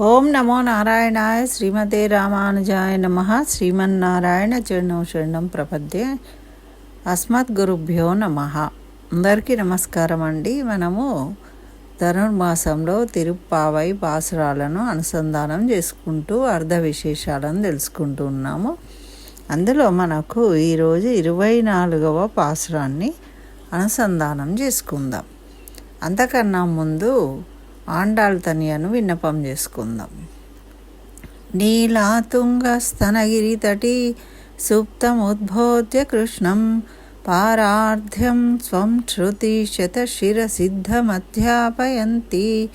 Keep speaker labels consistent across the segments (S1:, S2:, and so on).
S1: ఓం నమో నారాయణాయ శ్రీమతే రామానుజాయ నమ. శ్రీమన్నారాయణ చరణం శరణం ప్రపద్యే. అస్మత్ గురుభ్యో నమ. అందరికీ నమస్కారం అండి మనము ధనుర్మాసంలో తిరుప్పావై పాసురాలను అనుసంధానం చేసుకుంటూ అర్ధ విశేషాలను తెలుసుకుంటూ ఉన్నాము. అందులో మనకు ఈరోజు ఇరవై నాలుగవ పాసురాన్ని అనుసంధానం చేసుకుందాం. అంతకన్నా ముందు ఆండాళ్ తనియను విన్నపం చేసుకుందాం. నీలాతుంగ స్తనగిరి తటి సుప్తముద్బోధ్య కృష్ణం పారార్థ్యం స్వం శృతి శతశిరసిద్ధమధ్యాపయంతి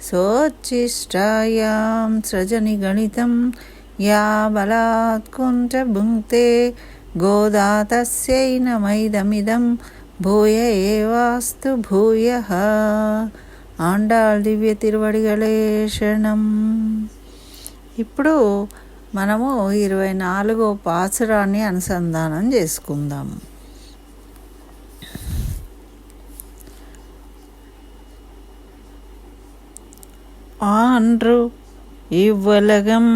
S1: సోచ్చిష్టాయాం సృజని గణితం యా బలాత్కుంఠ భుంక్తే గోదా తస్యై నమైదమిదం భూయ ఏవాస్తు భూయ ఆండాళ్ దివ్య తిరువడిగలే శరణం ఇప్పుడు మనము ఇరవై నాలుగో పాసురాన్ని అనుసంధానం చేసుకుందాం ஆன்று இவ்வுலகம்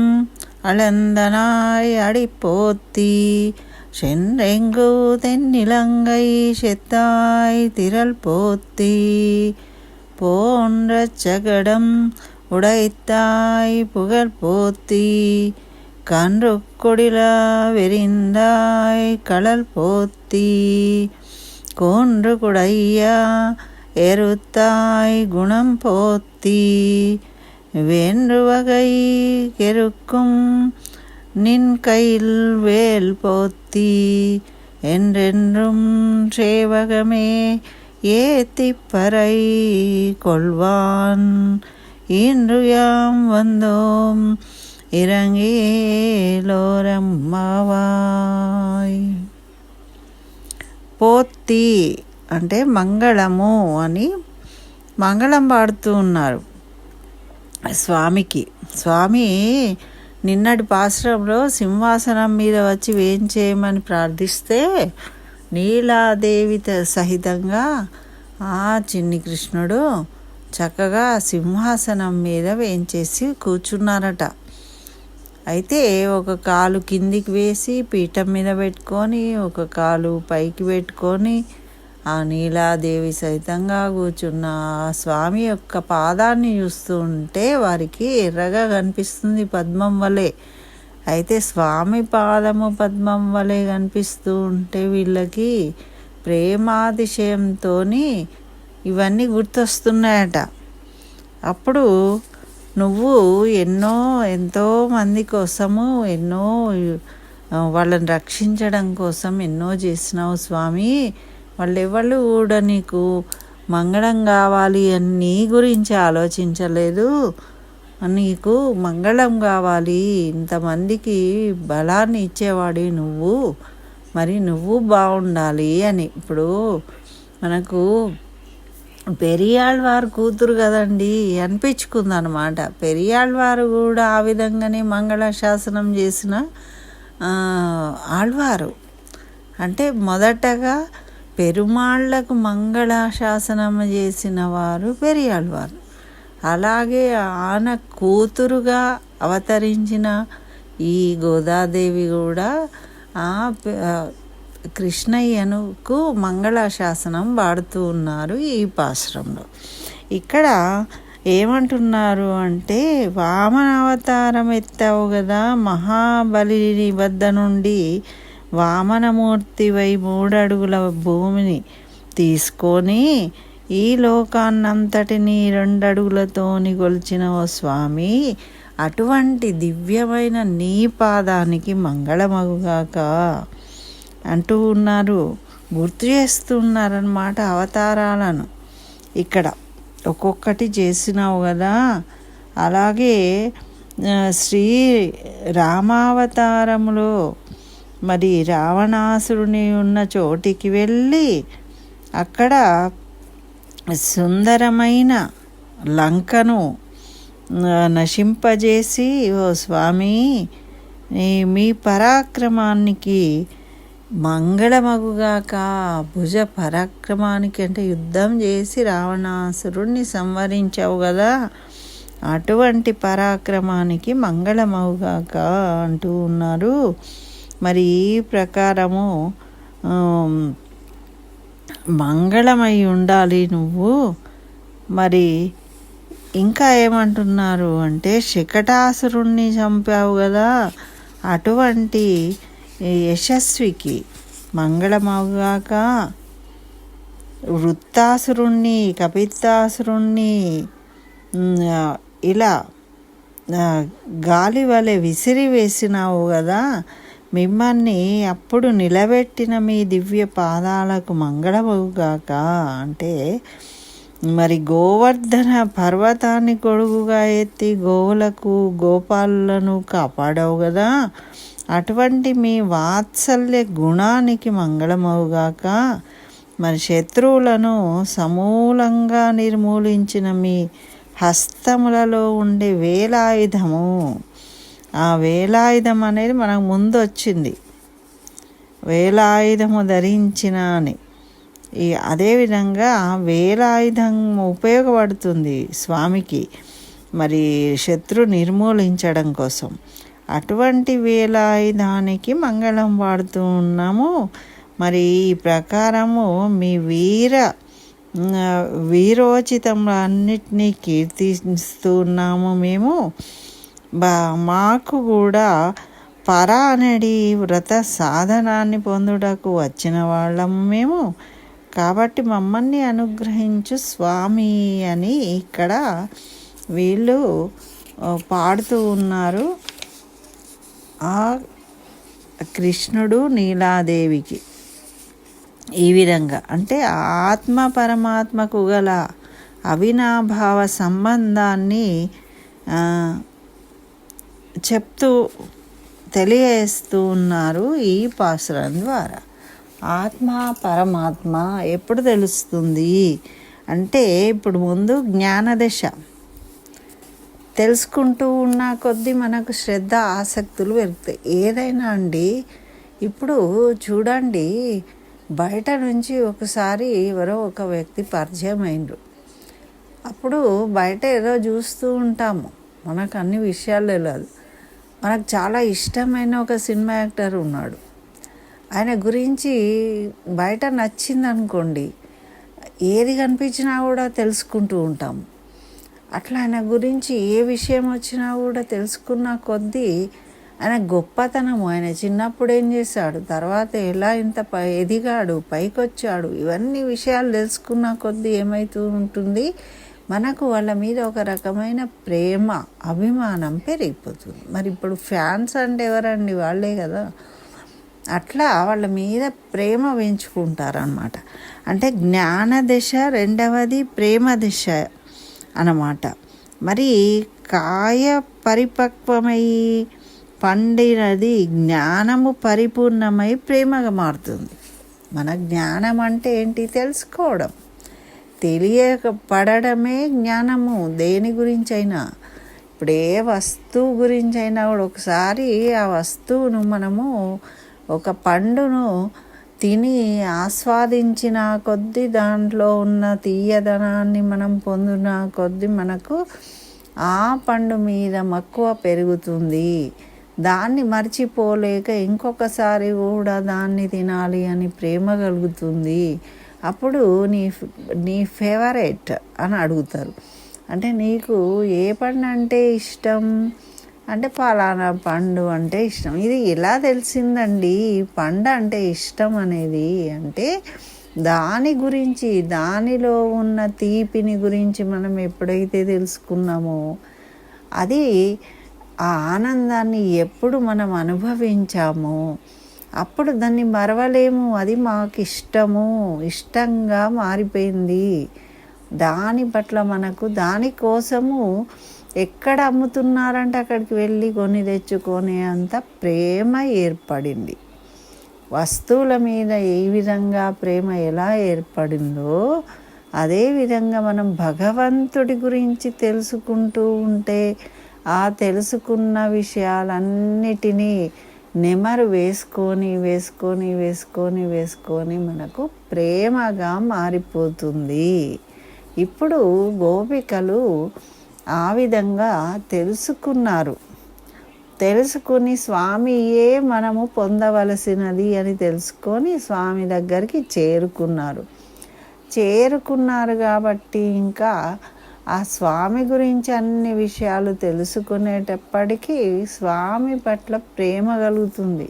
S1: அளந்தனாய் அடிப்போத்தி சென்றெங்கு தென்னிலங்கை செத்தாய் திரள் போத்தி போன்ற சகடம் உடைத்தாய் புகழ் போத்தி கன்று கொடிலா விரிந்தாய் கடல் போத்தி கோன்று குடையா எருத்தாய் குணம் போத்தி வேன்று வகை கெருக்கும் நின் கையில் வேல் போத்தி என்றென்றும் சேவகமே ஏத்திப்பறை கொள்வான் இன்று யாம் வந்தோம் ఇరంగేలోరమ్మవాయ్ పోత్తి అంటే మంగళము అని మంగళం పాడుతూ ఉన్నారు స్వామికి స్వామి నిన్నటి పాశ్రంలో సింహాసనం మీద వచ్చి వేయించేయమని ప్రార్థిస్తే నీలాదేవి సహితంగా ఆ చిన్ని కృష్ణుడు చక్కగా సింహాసనం మీద వేయించేసి కూర్చున్నారట. అయితే ఒక కాలు కిందికి వేసి పీఠం మీద పెట్టుకొని ఒక కాలు పైకి పెట్టుకొని ఆ నీలాదేవి సహితంగా కూర్చున్న ఆ స్వామి యొక్క పాదాన్ని చూస్తూ ఉంటే వారికి ఎర్రగా కనిపిస్తుంది పద్మం వలె. అయితే స్వామి పాదము పద్మం వలె కనిపిస్తూ ఉంటే వీళ్ళకి ప్రేమాతిశయంతో ఇవన్నీ గుర్తొస్తున్నాయట. అప్పుడు నువ్వు ఎన్నో ఎంతో మంది కోసము ఎన్నో వాళ్ళని రక్షించడం కోసం ఎన్నో చేసినావు స్వామి. వాళ్ళు కూడా నీకు మంగళం కావాలి అని నీ గురించి ఆలోచించలేదు. నీకు మంగళం కావాలి. ఇంతమందికి బలాన్ని ఇచ్చేవాడి నువ్వు. మరి నువ్వు బాగుండాలి అని. ఇప్పుడు మనకు పెరియాళ్ళవారు కూతురు కదండి అనిపించుకుంది అనమాట పెరియాళ్ళవారు కూడా ఆ విధంగానే మంగళ శాసనం చేసిన ఆళ్వారు. అంటే మొదటగా పెరుమాళ్ళకు మంగళ శాసనం చేసిన వారు పెరియాళ్ళవారు అలాగే ఆన కూతురుగా అవతరించిన ఈ గోదాదేవి కూడా ఆ కృష్ణయ్యనుకు మంగళాశాసనం వాడుతూ ఉన్నారు ఈ పాశ్రంలో ఇక్కడ ఏమంటున్నారు అంటే వామన అవతారం ఎత్తావు కదా మహాబలి వద్ద నుండి వామనమూర్తివై మూడడుగుల భూమిని తీసుకొని ఈ లోకాన్నంతటిని రెండడుగులతోని కొలిచిన ఓ స్వామి అటువంటి దివ్యమైన నీ పాదానికి మంగళమగుగాక అంటూ ఉన్నారు. గుర్తు చేస్తున్నారన్నమాట అవతారాలను. ఇక్కడ ఒక్కొక్కటి చేసినావు కదా. అలాగే శ్రీ రామావతారములో మరి రావణాసురుని ఉన్న చోటికి వెళ్ళి అక్కడ సుందరమైన లంకను నశింపజేసి ఓ స్వామి మీ పరాక్రమానికి మంగళమగుగాక భుజ పరాక్రమానికి అంటే యుద్ధం చేసి రావణాసురుణ్ణి సంవరించావు కదా అటువంటి పరాక్రమానికి మంగళమవుగాక అంటూ ఉన్నారు. మరి ఈ ప్రకారము మంగళమై ఉండాలి నువ్వు. మరి ఇంకా ఏమంటున్నారు అంటే శకటాసురుణ్ణి చంపావు కదా అటువంటి యశస్వికి మంగళమవుగాక వృత్తాసురుణ్ణి కపిత్తాసురుణ్ణి ఇలా గాలి వలె విసిరి వేసినావు కదా మిమ్మల్ని అప్పుడు నిలబెట్టిన మీ దివ్య పాదాలకు మంగళమవుగాక అంటే మరి గోవర్ధన పర్వతాన్ని కొడుగుగా ఎత్తి గోవులకు గోపాలులను కాపాడవు కదా? అటువంటి మీ వాత్సల్య గుణానికి మంగళమవుగాక మరి శత్రువులను సమూలంగా నిర్మూలించిన మీ హస్తములలో ఉండే వేలాయుధము. ఆ వేలాయుధం అనేది మనకు ముందు వచ్చింది వేలాయుధము ధరించిన అని ఈ అదేవిధంగా వేలాయుధం ఉపయోగపడుతుంది స్వామికి. మరి శత్రు నిర్మూలించడం కోసం. అటువంటి వేలాయుధానికి మంగళం వాడుతూ ఉన్నాము. మరి ఈ ప్రకారము మీ వీర వీరోచితం అన్నిటినీ కీర్తిస్తూ ఉన్నాము మేము. బా మాకు కూడా పరానడి వ్రత సాధనాన్ని పొందుటకు వచ్చిన వాళ్ళము మేము. కాబట్టి మమ్మల్ని అనుగ్రహించు స్వామి అని ఇక్కడ వీళ్ళు పాడుతూ ఉన్నారు. ఆ కృష్ణుడు నీలాదేవికి. ఈ విధంగా. అంటే ఆత్మ పరమాత్మకు గల అవినాభావ సంబంధాన్ని చెప్తూ తెలియజేస్తూ ఉన్నారు ఈ పాసురం ద్వారా. ఆత్మ పరమాత్మ ఎప్పుడు తెలుస్తుంది? అంటే ఇప్పుడు ముందు జ్ఞానదశ. తెలుసుకుంటూ ఉన్న కొద్దీ మనకు శ్రద్ధ ఆసక్తులు పెరుగుతాయి. ఏదైనా అండి ఇప్పుడు చూడండి బయట నుంచి ఒకసారి ఎవరో ఒక వ్యక్తి పరిచయం అయినరు. అప్పుడు బయట ఏదో చూస్తూ ఉంటాము. మనకు అన్ని విషయాలు తెలియదు. మనకు చాలా ఇష్టమైన ఒక సినిమా యాక్టర్ ఉన్నాడు. ఆయన గురించి బయట నచ్చింది అనుకోండి ఏది కనిపించినా కూడా తెలుసుకుంటూ ఉంటాం. అట్లా ఆయన గురించి ఏ విషయం వచ్చినా కూడా తెలుసుకున్న కొద్దీ ఆయన గొప్పతనము. ఆయన చిన్నప్పుడు ఏం చేశాడు తర్వాత ఎలా ఇంత పై ఎదిగాడు పైకొచ్చాడు ఇవన్నీ విషయాలు తెలుసుకున్న కొద్దీ ఏమవుతూ ఉంటుంది? మనకు వాళ్ళ మీద ఒక రకమైన ప్రేమ అభిమానం పెరిగిపోతుంది. మరి ఇప్పుడు ఫ్యాన్స్ అంటే ఎవరండి? వాళ్ళే కదా. అట్లా వాళ్ళ మీద ప్రేమ పెంచుకుంటారనమాట అంటే జ్ఞాన దశ రెండవది ప్రేమ దశ అన్నమాట. మరి కాయ పరిపక్వమై పండినది జ్ఞానము పరిపూర్ణమై ప్రేమగా మారుతుంది. మన జ్ఞానం అంటే ఏంటి తెలుసుకోవడం. తెలియకపడమే జ్ఞానము. దేని గురించి అయినా ఇప్పుడు ఏ వస్తువు గురించి అయినా కూడా ఒకసారి ఆ వస్తువును మనము ఒక పండును తిని ఆస్వాదించిన కొద్దీ దాంట్లో ఉన్న తీయదనాన్ని మనం పొందిన కొద్దీ మనకు ఆ పండు మీద మక్కువ పెరుగుతుంది. దాన్ని మర్చిపోలేక ఇంకొకసారి కూడా దాన్ని తినాలి అని ప్రేమ కలుగుతుంది. అప్పుడు నీ నీ ఫేవరెట్ అని అడుగుతారు. అంటే నీకు ఏ పండు అంటే ఇష్టం? అంటే పలానా పండు అంటే ఇష్టం. ఇది ఎలా తెలిసిందండి? పండు అంటే ఇష్టం అనేది అంటే దాని గురించి దానిలో ఉన్న తీపిని గురించి మనం ఎప్పుడైతే తెలుసుకున్నామో అది ఆ ఆనందాన్ని ఎప్పుడు మనం అనుభవించామో అప్పుడు దాన్ని మరవలేము. అది మాకు ఇష్టము ఇష్టంగా మారిపోయింది. దాని పట్ల మనకు దానికోసము ఎక్కడ అమ్ముతున్నారంటే అక్కడికి వెళ్ళి కొని తెచ్చుకునే అంత ప్రేమ ఏర్పడింది. వస్తువుల మీద ఏ విధంగా ప్రేమ ఎలా ఏర్పడిందో అదే విధంగా మనం భగవంతుడి గురించి తెలుసుకుంటూ ఉంటే ఆ తెలుసుకున్న విషయాలన్నిటినీ నెమరు వేసుకొని వేసుకొని వేసుకొని వేసుకొని మనకు ప్రేమగా మారిపోతుంది. ఇప్పుడు గోపికలు ఆ విధంగా తెలుసుకున్నారు. తెలుసుకుని స్వామియే మనము పొందవలసినది అని తెలుసుకొని స్వామి దగ్గరికి చేరుకున్నారు. చేరుకున్నారు కాబట్టి ఇంకా ఆ స్వామి గురించి అన్ని విషయాలు తెలుసుకునేటప్పటికీ స్వామి పట్ల ప్రేమ కలుగుతుంది.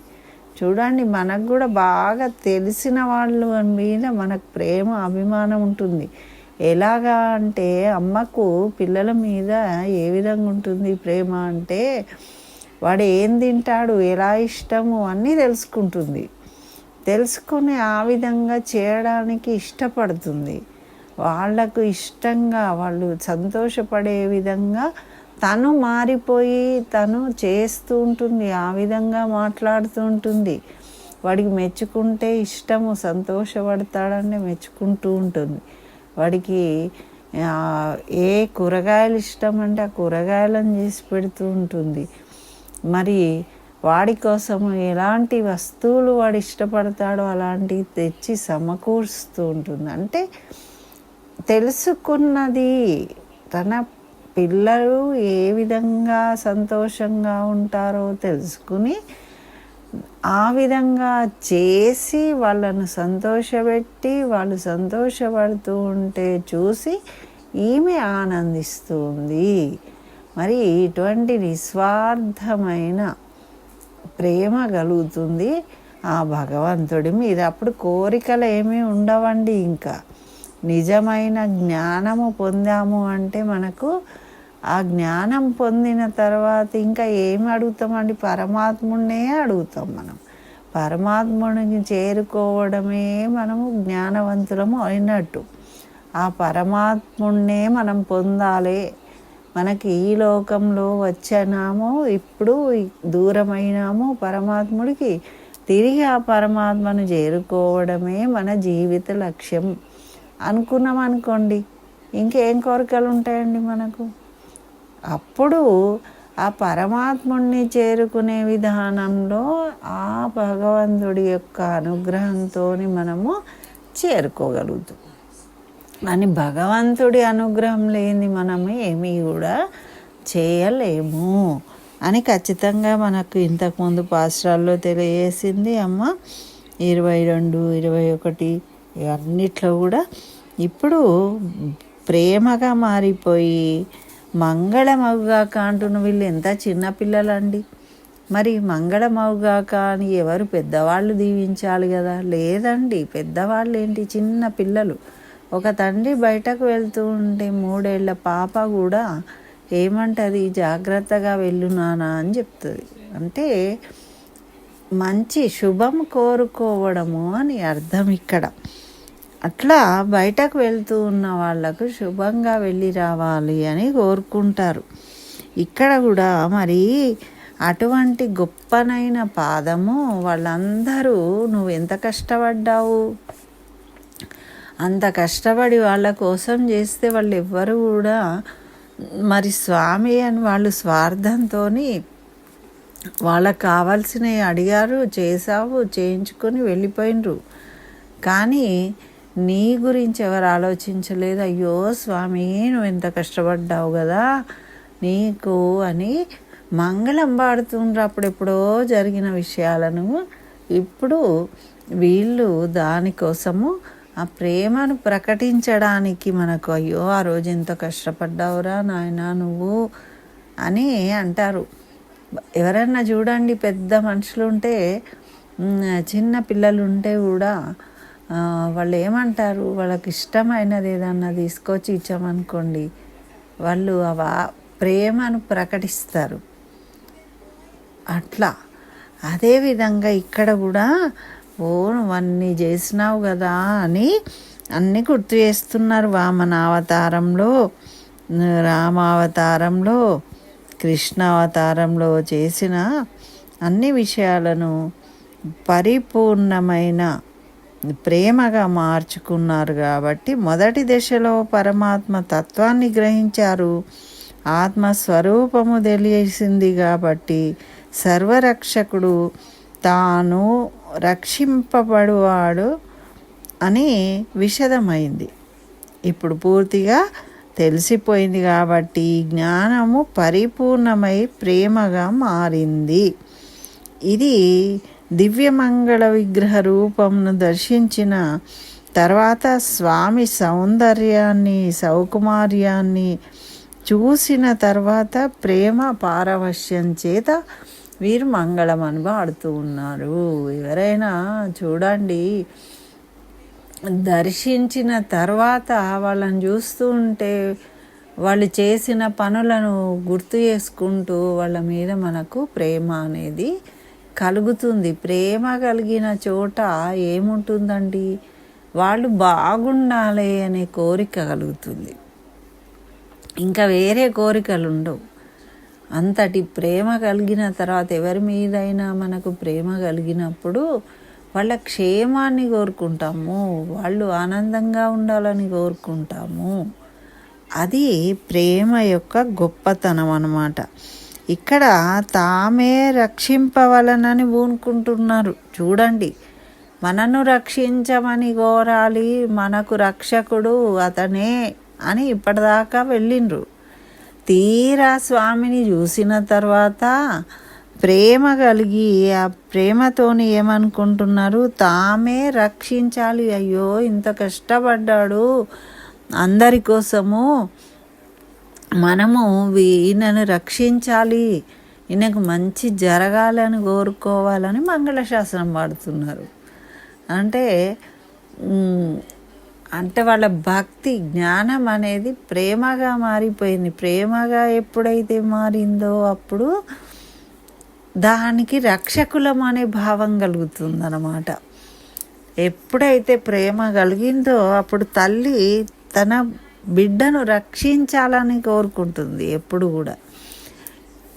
S1: చూడండి మనకు కూడా బాగా తెలిసిన వాళ్ళు మీద మనకు ప్రేమ అభిమానం ఉంటుంది. ఎలాగా అంటే అమ్మకు పిల్లల మీద ఏ విధంగా ఉంటుంది ప్రేమ అంటే వాడు ఏం తింటాడు ఎలా ఇష్టము అన్నీ తెలుసుకుంటుంది. తెలుసుకుని ఆ విధంగా చేయడానికి ఇష్టపడుతుంది. వాళ్ళకు ఇష్టంగా వాళ్ళు సంతోషపడే విధంగా తను మారిపోయి తను చేస్తూ ఉంటుంది ఆ విధంగా మాట్లాడుతూ ఉంటుంది. వాడికి మెచ్చుకుంటే ఇష్టము సంతోషపడతాడని మెచ్చుకుంటూ ఉంటుంది. వాడికి ఏ కూరగాయలు ఇష్టం అంటే ఆ కూరగాయలను చేసి పెడుతూ ఉంటుంది. మరి వాడి కోసం ఎలాంటి వస్తువులు వాడు ఇష్టపడతాడో అలాంటివి తెచ్చి సమకూరుస్తూ ఉంటుంది. అంటే తెలుసుకున్నది తన పిల్లలు ఏ విధంగా సంతోషంగా ఉంటారో తెలుసుకుని ఆ విధంగా చేసి వాళ్ళను సంతోషపెట్టి వాళ్ళు సంతోషపడుతూ ఉంటే చూసి ఈమె ఆనందిస్తుంది మరి ఇటువంటి నిస్వార్థమైన ప్రేమ కలుగుతుంది ఆ భగవంతుడి మీద. అప్పుడు కోరికలు ఏమీ ఉండవండి ఇంకా. నిజమైన జ్ఞానము పొందాము అంటే మనకు ఆ జ్ఞానం పొందిన తర్వాత ఇంకా ఏమి అడుగుతామండి? పరమాత్ముడినే అడుగుతాం మనం. పరమాత్ముడిని చేరుకోవడమే మనము జ్ఞానవంతులము అయినట్టు. ఆ పరమాత్ముడినే మనం పొందాలి. మనకి ఈ లోకంలో వచ్చానాము ఇప్పుడు దూరమైనాము పరమాత్ముడికి తిరిగి ఆ పరమాత్మను చేరుకోవడమే మన జీవిత లక్ష్యం. అనుకున్నాం అనుకోండి. ఇంకేం కోరికలు ఉంటాయండి మనకు? అప్పుడు ఆ పరమాత్ముడిని చేరుకునే విధానంలో ఆ భగవంతుడి యొక్క అనుగ్రహంతో మనము చేరుకోగలుగుతాం. అని భగవంతుడి అనుగ్రహం లేని మనము ఏమీ కూడా చేయలేము అని ఖచ్చితంగా మనకు ఇంతకుముందు పాస్ట్రాల్లో తెలియజేసింది అమ్మ. ఇరవై రెండు ఇరవై ఒకటి అన్నిట్లో కూడా ఇప్పుడు ప్రేమగా మారిపోయి మంగళమవుగాక అంటున్న వీళ్ళు ఎంత చిన్నపిల్లలండి మరి మంగళమవుగాక అని ఎవరు పెద్దవాళ్ళు దీవించాలి కదా? లేదండి పెద్దవాళ్ళు ఏంటి చిన్న పిల్లలు. ఒక తండ్రి బయటకు వెళ్తూ ఉంటే మూడేళ్ళ పాప కూడా ఏమంటది? జాగ్రత్తగా వెళ్ళు నానా అని చెప్తుంది. అంటే మంచి శుభం కోరుకోవడము అని అర్థం ఇక్కడ. అట్లా బయటకు వెళ్తూ ఉన్న వాళ్ళకు శుభంగా వెళ్ళి రావాలి అని కోరుకుంటారు. ఇక్కడ కూడా మరి అటువంటి గొప్పనైన పాదము వాళ్ళందరూ నువ్వు ఎంత కష్టపడ్డావు? అంత కష్టపడి వాళ్ళ కోసం చేస్తే వాళ్ళు ఎవ్వరు కూడా మరి స్వామి అని వాళ్ళు స్వార్థంతో వాళ్ళకు కావాల్సినవి అడిగారు చేసావు చేయించుకొని వెళ్ళిపోయినరు. కానీ నీ గురించి ఎవరు ఆలోచించలేదు? అయ్యో స్వామి నువ్వు ఎంత కష్టపడ్డావు కదా. నీకు అని మంగళం పాడుతుండ్రు అప్పుడెప్పుడో జరిగిన విషయాలను. ఇప్పుడు వీళ్ళు దానికోసము ఆ ప్రేమను ప్రకటించడానికి మనకు అయ్యో ఆ రోజు ఎంత కష్టపడ్డావురా నాయన నువ్వు అని అంటారు. ఎవరన్నా చూడండి పెద్ద మనుషులు ఉంటే చిన్న పిల్లలు ఉంటే కూడా వాళ్ళు ఏమంటారు? వాళ్ళకి ఇష్టమైనది ఏదన్నా తీసుకొచ్చి ఇచ్చామనుకోండి వాళ్ళు అవా ప్రేమను ప్రకటిస్తారు. అట్లా. అదేవిధంగా ఇక్కడ కూడా ఓ అన్నీ చేసినావు కదా అని అన్నీ గుర్తు చేస్తున్నారు వామన అవతారంలో రామావతారంలో కృష్ణ అవతారంలో చేసిన అన్ని విషయాలను పరిపూర్ణమైన ప్రేమగా మార్చుకున్నారు కాబట్టి మొదటి దశలో పరమాత్మ తత్వాన్ని గ్రహించారు. ఆత్మస్వరూపము తెలియసింది కాబట్టి సర్వరక్షకుడు తాను రక్షింపబడువాడు అని విషదమైంది. ఇప్పుడు పూర్తిగా తెలిసిపోయింది కాబట్టి జ్ఞానము పరిపూర్ణమై ప్రేమగా మారింది. ఇది దివ్యమంగళ విగ్రహ రూపంను దర్శించిన తర్వాత స్వామి సౌందర్యాన్ని సౌకుమార్యాన్ని చూసిన తర్వాత ప్రేమ పారవశ్యం చేత వీరు మంగళం అని పాడుతూ ఉన్నారు. ఎవరైనా చూడండి దర్శించిన తర్వాత వాళ్ళని చూస్తూ ఉంటే వాళ్ళు చేసిన పనులను గుర్తు చేసుకుంటూ వాళ్ళ మీద మనకు ప్రేమ అనేది కలుగుతుంది. ప్రేమ కలిగిన చోట ఏముంటుందండి? వాళ్ళు బాగుండాలి అనే కోరిక కలుగుతుంది. ఇంకా వేరే కోరికలు ఉండవు అంతటి ప్రేమ కలిగిన తర్వాత ఎవరి మీదైనా మనకు ప్రేమ కలిగినప్పుడు వాళ్ళ క్షేమాన్ని కోరుకుంటాము. వాళ్ళు ఆనందంగా ఉండాలని కోరుకుంటాము. అది ప్రేమ యొక్క గొప్పతనం అన్నమాట. ఇక్కడ తామే రక్షింపవలనని ఊనుకుంటున్నారు చూడండి మనను రక్షించమని కోరాలి మనకు రక్షకుడు అతనే అని ఇప్పటిదాకా వెళ్ళిండ్రు. తీరా స్వామిని చూసిన తర్వాత ప్రేమ కలిగి ఆ ప్రేమతోని ఏమనుకుంటున్నారు? తామే రక్షించాలి. అయ్యో ఇంత కష్టపడ్డాడు. అందరి కోసము మనము ఈయనను రక్షించాలి ఈయనకు మంచి జరగాలని కోరుకోవాలని మంగళశాసనం పాడుతున్నారు అంటే అంటే వాళ్ళ భక్తి జ్ఞానం అనేది ప్రేమగా మారిపోయింది. ప్రేమగా ఎప్పుడైతే మారిందో అప్పుడు దానికి రక్షకులం అనే భావం కలుగుతుందన్నమాట. ఎప్పుడైతే ప్రేమ కలిగిందో అప్పుడు తల్లి తన బిడ్డను రక్షించాలని కోరుకుంటుంది ఎప్పుడు కూడా.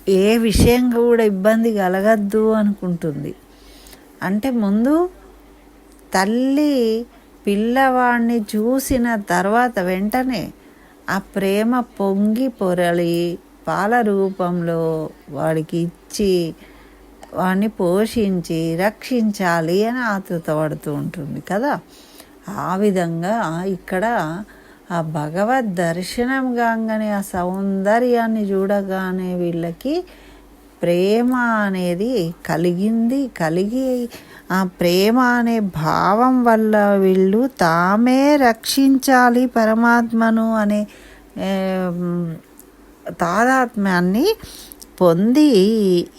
S1: ఏ విషయం కూడా ఇబ్బంది కలగద్దు అనుకుంటుంది. అంటే ముందు తల్లి పిల్లవాడిని చూసిన తర్వాత వెంటనే ఆ ప్రేమ పొంగి పొరలి పాల రూపంలో వాడికి ఇచ్చి వాడిని పోషించి రక్షించాలి అని ఆతృత పడుతూ ఉంటుంది కదా. ఆ విధంగా ఇక్కడ ఆ భగవద్ దర్శనం కాగానే ఆ సౌందర్యాన్ని చూడగానే వీళ్ళకి ప్రేమ అనేది కలిగింది. కలిగి ఆ ప్రేమ అనే భావం వల్ల వీళ్ళు తామే రక్షించాలి పరమాత్మను అనే తాదాత్మ్యాన్ని పొంది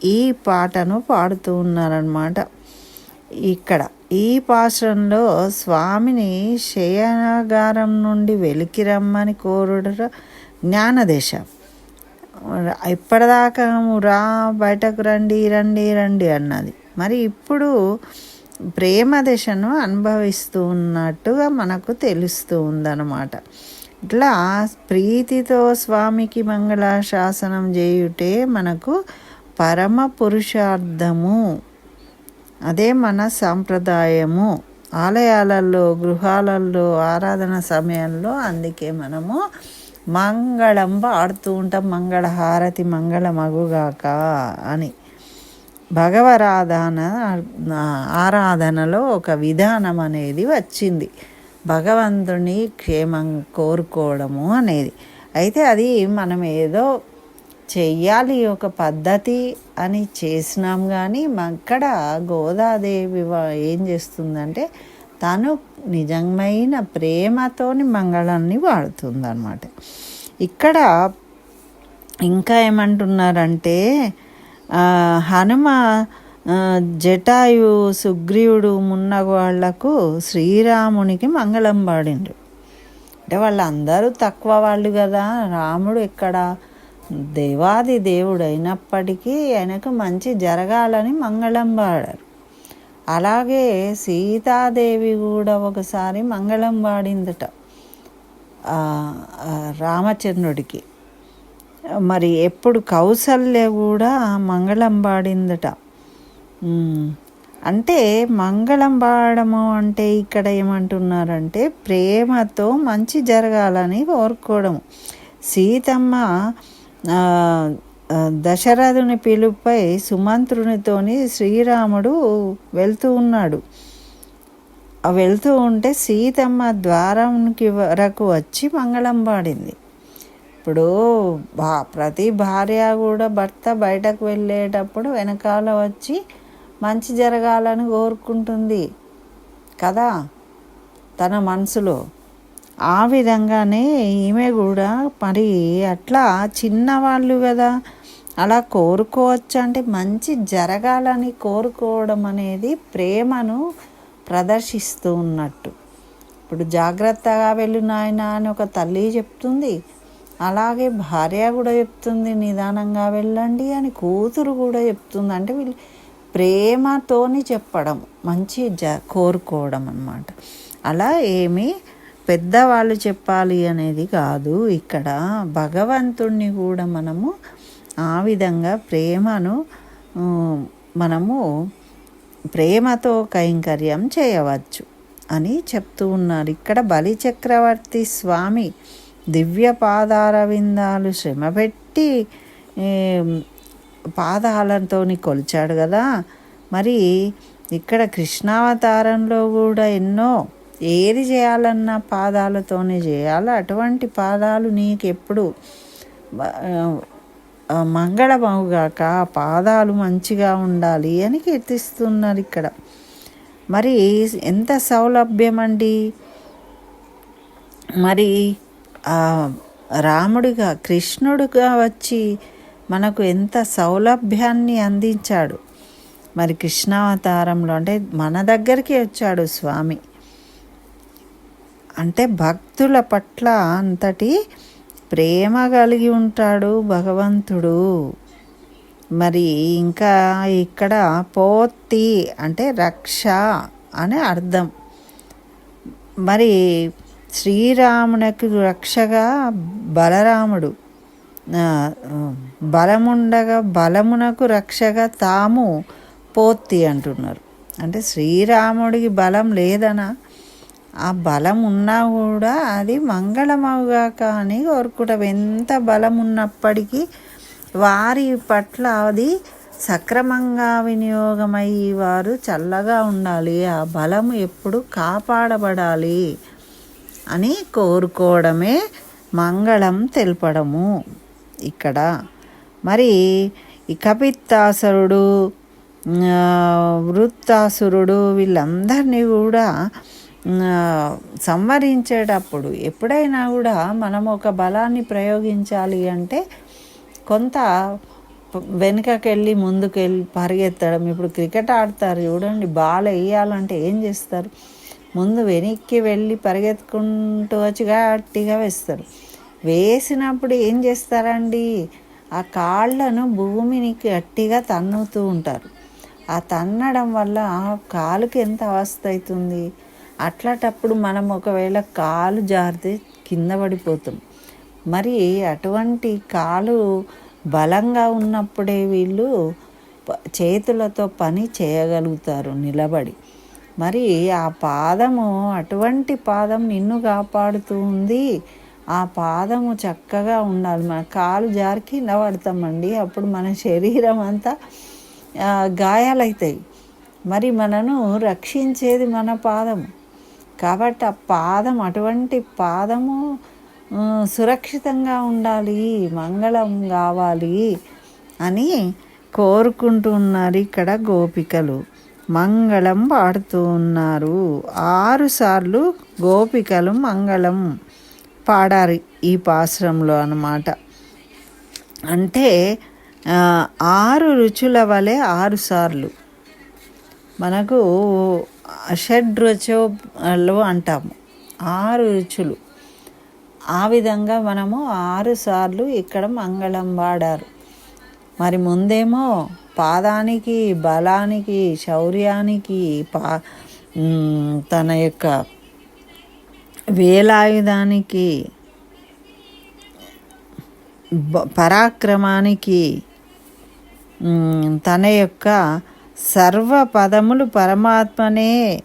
S1: ఈ పాటను పాడుతూ ఉన్నారనమాట ఇక్కడ ఈ పాశ్రంలో స్వామిని శయనాగారం నుండి వెలికి రమ్మని కోరుడ జ్ఞానదేశ. ఇప్పటిదాకా రా బయటకు రండి రండి రండి అన్నది. మరి ఇప్పుడు ప్రేమ దశను అనుభవిస్తూ ఉన్నట్టుగా మనకు తెలుస్తూ ఉందన్నమాట. ఇట్లా ప్రీతితో స్వామికి మంగళ శాసనం చేయుటే మనకు పరమ పురుషార్థము. అదే మన సాంప్రదాయము. ఆలయాలలో గృహాలలో ఆరాధన సమయంలో అందుకే మనము మంగళం పాడుతూ ఉంటాం. మంగళ హారతి మంగళ మగుగాక అని. భగవరాధన ఆరాధనలో ఒక విధానం అనేది వచ్చింది. భగవంతుని క్షేమం కోరుకోవడము అనేది. అయితే అది మనం ఏదో చెయ్యాలి ఒక పద్ధతి అని చేసినాం కానీ అక్కడ గోదాదేవి ఏం చేస్తుందంటే తను నిజమైన ప్రేమతోని మంగళాన్ని వాడుతుందన్నమాట. ఇక్కడ ఇంకా ఏమంటున్నారంటే హనుమ జటాయు సుగ్రీవుడు మున్న వాళ్ళకు శ్రీరామునికి మంగళం పాడిండు అంటే వాళ్ళందరూ తక్కువ వాళ్ళు కదా రాముడు ఎక్కడ దేవాది దేవుడు అయినప్పటికీ ఆయనకు మంచి జరగాలని మంగళం పాడారు అలాగే సీతాదేవి కూడా ఒకసారి మంగళం పాడిందట రామచంద్రుడికి. మరి ఎప్పుడు కౌసల్య కూడా మంగళం పాడిందట అంటే మంగళం పాడము అంటే ఇక్కడ ఏమంటున్నారంటే ప్రేమతో మంచి జరగాలని కోరుకోవడం సీతమ్మ దశరథుని పిలుపై సుమంత్రునితోని శ్రీరాముడు వెళ్తూ ఉన్నాడు. వెళ్తూ ఉంటే సీతమ్మ ద్వారంకి వరకు వచ్చి మంగళం పాడింది. ఇప్పుడు భా ప్రతి భార్య కూడా భర్త బయటకు వెళ్ళేటప్పుడు వెనకాల వచ్చి మంచి జరగాలని కోరుకుంటుంది కదా తన మనసులో. ఆ విధంగానే ఈమె కూడా మరి అట్లా చిన్నవాళ్ళు కదా అలా కోరుకోవచ్చు? అంటే మంచి జరగాలని కోరుకోవడం అనేది ప్రేమను ప్రదర్శిస్తూ ఉన్నట్టు. ఇప్పుడు జాగ్రత్తగా వెళ్ళు నాయన అని ఒక తల్లి చెప్తుంది. అలాగే భార్య కూడా చెప్తుంది నిదానంగా వెళ్ళండి అని కూతురు కూడా చెప్తుంది. అంటే వీళ్ళు ప్రేమతోని చెప్పడం మంచి జ కోరుకోవడం అన్నమాట. అలా ఏమి పెద్దవాళ్ళు చెప్పాలి అనేది కాదు. ఇక్కడ భగవంతుణ్ణి కూడా మనము ఆ విధంగా ప్రేమను మనము ప్రేమతో కైంకర్యం చేయవచ్చు అని చెప్తూ ఉన్నారు. ఇక్కడ బలి చక్రవర్తి స్వామి దివ్య పాదారవిందాలు శ్రమపెట్టి ఏం, పాదాలతోని కొలిచాడు కదా. మరి ఇక్కడ కృష్ణావతారంలో కూడా ఎన్నో ఏది చేయాలన్నా పాదాలతోనే చేయాలి. అటువంటి పాదాలు నీకు ఎప్పుడు మంగళమవుగాక పాదాలు మంచిగా ఉండాలి అని కీర్తిస్తున్నారు ఇక్కడ. మరి ఎంత సౌలభ్యం అండి మరి రాముడిగా కృష్ణుడుగా వచ్చి మనకు ఎంత సౌలభ్యాన్ని అందించాడు. మరి కృష్ణావతారంలో అంటే మన దగ్గరికి వచ్చాడు స్వామి. అంటే భక్తుల పట్ల అంతటి ప్రేమ కలిగి ఉంటాడు భగవంతుడు. మరి ఇంకా ఇక్కడ పోతి అంటే రక్ష అనే అర్థం. మరి శ్రీరామునకు రక్షగా బలరాముడు బలముండగా బలమునకు రక్షగా తాము పోత్తి అంటున్నారు. అంటే శ్రీరాముడికి బలం లేదనా? ఆ బలం ఉన్నా కూడా అది మంగళమవుగాక అని కోరుకుంటాం. ఎంత బలం ఉన్నప్పటికీ వారి పట్ల అది సక్రమంగా వినియోగమయ్యి వారు చల్లగా ఉండాలి. ఆ బలం ఎప్పుడు కాపాడబడాలి అని కోరుకోవడమే మంగళం తెలపడము ఇక్కడ. మరి ఈ కపిత్తాసురుడు వృత్తాసురుడు వీళ్ళందరినీ కూడా సంవరించేటప్పుడు ఎప్పుడైనా కూడా మనం ఒక బలాన్ని ప్రయోగించాలి అంటే కొంత వెనుకకెళ్ళి ముందుకెళ్ళి పరిగెత్తడం. ఇప్పుడు క్రికెట్ ఆడతారు చూడండి బాల్ వేయాలంటే ఏం చేస్తారు? ముందు వెనక్కి వెళ్ళి పరిగెత్తుకుంటూ వచ్చి గట్టిగా వేస్తారు. వేసినప్పుడు ఏం చేస్తారండి? ఆ కాళ్ళను భూమిని గట్టిగా తన్నుతూ ఉంటారు. ఆ తన్నడం వల్ల కాలుకి ఎంత అవస్థ అవుతుంది? అట్లాటప్పుడు మనం ఒకవేళ కాలు జారితే కింద పడిపోతాం. మరి అటువంటి కాలు బలంగా ఉన్నప్పుడే వీళ్ళు చేతులతో పని చేయగలుగుతారు నిలబడి. మరి ఆ పాదము అటువంటి పాదం నిన్ను కాపాడుతూ ఉంది. ఆ పాదము చక్కగా ఉండాలి. మన కాలు జారి కింద పడతామండి. అప్పుడు మన శరీరం అంతా గాయాలవుతాయి మరి మనను రక్షించేది మన పాదము. కాబట్టి ఆ పాదం అటువంటి పాదము సురక్షితంగా ఉండాలి మంగళం కావాలి అని కోరుకుంటున్నారు ఇక్కడ గోపికలు. మంగళం పాడుతూ ఉన్నారు. ఆరు సార్లు గోపికలు మంగళం పాడారు ఈ పాశ్రంలో అన్నమాట. అంటే ఆరు రుచుల వలె ఆరుసార్లు మనకు షడ్ రుచులు అంటాము. ఆరు రుచులు. ఆ విధంగా మనము ఆరు సార్లు ఇక్కడ మంగళం వాడారు. మరి ముందేమో పాదానికి బలానికి శౌర్యానికి పా తన యొక్క వేలాయుధానికి పరాక్రమానికి తన యొక్క సర్వ పదములు పరమాత్మనే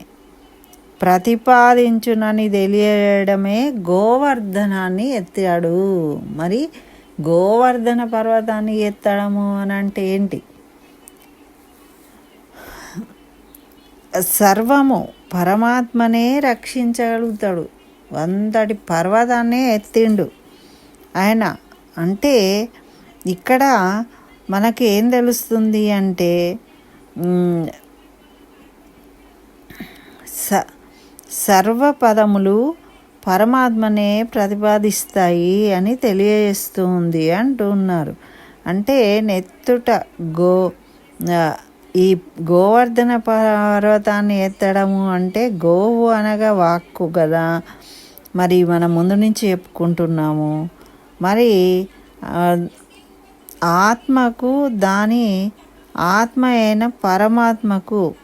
S1: ప్రతిపాదించునని తెలియడమే గోవర్ధనాన్ని ఎత్తాడు. మరి గోవర్ధన పర్వతాన్ని ఎత్తడము అని అంటే ఏంటి? సర్వము పరమాత్మనే రక్షించగలుగుతాడు. అంతటి పర్వతాన్నే ఎత్తిండు. ఆయన అంటే ఇక్కడ మనకి ఏం తెలుస్తుంది అంటే స సర్వపదములు పరమాత్మనే ప్రతిపాదిస్తాయి అని తెలియజేస్తుంది అంటున్నారు అంటే నెత్తుట గో ఈ గోవర్ధన పర్వతాన్ని ఎత్తడము అంటే గోవు అనగా వాక్కు కదా. మరి మనం ముందు నుంచి చెప్పుకుంటున్నాము. మరి ఆత్మకు దాని ఆత్మ అయిన పరమాత్మకు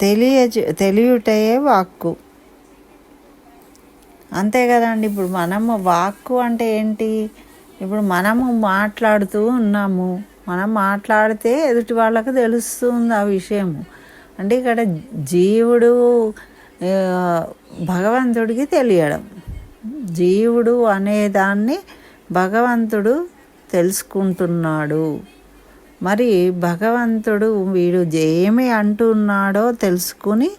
S1: తెలియ తెలియటయే వాక్కు. అంతే కదండి ఇప్పుడు మనము వాక్కు అంటే ఏంటి? ఇప్పుడు మనము మాట్లాడుతూ ఉన్నాము. మనం మాట్లాడితే ఎదుటి వాళ్ళకి తెలుస్తుంది ఆ విషయము. అంటే ఇక్కడ జీవుడు భగవంతుడికి తెలియడం. జీవుడు అనేదాన్ని భగవంతుడు తెలుసుకుంటున్నాడు. మరి భగవంతుడు వీడు ఏమి అంటున్నాడో తెలుసుకుని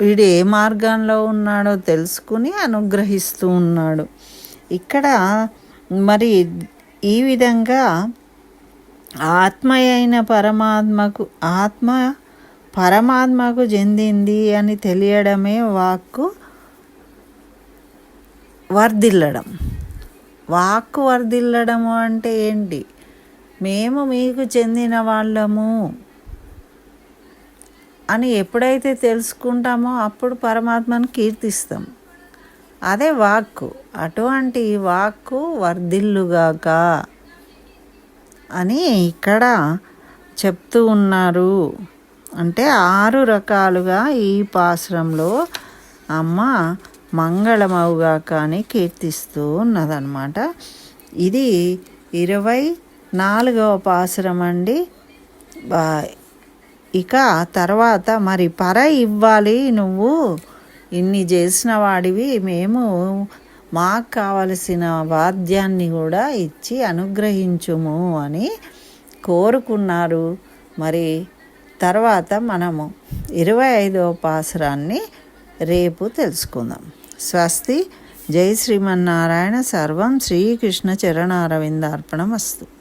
S1: వీడు ఏ మార్గంలో ఉన్నాడో తెలుసుకుని అనుగ్రహిస్తూ ఉన్నాడు. ఇక్కడ మరి ఈ విధంగా ఆత్మ అయిన పరమాత్మకు ఆత్మ పరమాత్మకు చెందింది అని తెలియడమే వాక్కు వర్ధిల్లడం. వాక్కు వర్ధిల్లడము అంటే ఏంటి? మేము మీకు చెందిన వాళ్ళము అని ఎప్పుడైతే తెలుసుకుంటామో అప్పుడు పరమాత్మను కీర్తిస్తాం. అదే వాక్కు అటువంటి వాక్కు వర్ధిల్లుగాక అని ఇక్కడ చెప్తూ ఉన్నారు. అంటే ఆరు రకాలుగా ఈ పాశ్రంలో అమ్మ మంగళమవుగాక అని కీర్తిస్తూ ఉన్నదన్నమాట. ఇది ఇరవై నాలుగవ పాసురం అండి. ఇక తర్వాత మరి పర ఇవ్వాలి నువ్వు. ఇన్ని చేసిన వాడివి. మేము మాకు కావలసిన వాద్యాన్ని కూడా ఇచ్చి అనుగ్రహించుము అని కోరుకున్నారు. మరి తర్వాత మనము ఇరవై ఐదవ పాసురాన్ని రేపు తెలుసుకుందాం. స్వస్తి. జై శ్రీమన్నారాయణ. సర్వం శ్రీకృష్ణ చరణారవిందార్పణమస్తు.